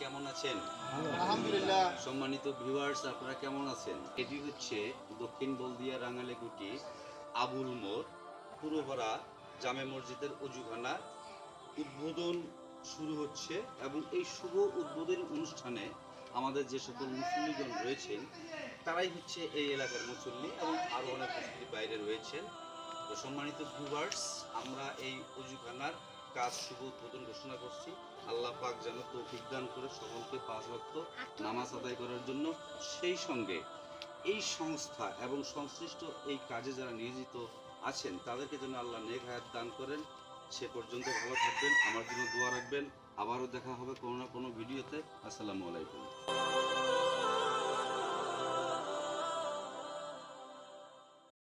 কেমন আছেন? আলহামদুলিল্লাহ। সম্মানিত ভিউয়ার্স আপনারা কেমন আছেন? এটি হচ্ছে দক্ষিণ বলদিয়া রাঙালেগুটি আবুল মোড় পুরোভরা জামে মসজিদের অজুখানা। উদ্বোধন শুরু হচ্ছে এবং এই শুভ উদ্বোধনী অনুষ্ঠানে আমাদের যে সকল মুসল্লিগণ রয়েছেন তারাই হচ্ছে এই এলাকার মুসল্লি এবং আরও অনেক মুসল্লি বাইরে রয়েছেন। তো সম্মানিত ভিউয়ার্স আমরা এই অজুখানার কাজ শুভ উদ্বোধন ঘোষণা করছি। আল্লাহ পাক যেন তৌফিক দান করে সকলকে পাঁচ ভক্ত নামাজ আদায় করার জন্য। সেই সঙ্গে এই সংস্থা এবং সংশ্লিষ্ট এই কাজে যারা নিয়োজিত আছেন, তাদেরকে যেন আল্লাহ নেক হায়াত দান করেন। সে পর্যন্ত ভালো থাকবেন, আমার জন্য দোয়া রাখবেন। আবারও দেখা হবে কোনো না কোনো ভিডিওতে। আসসালামু আলাইকুম।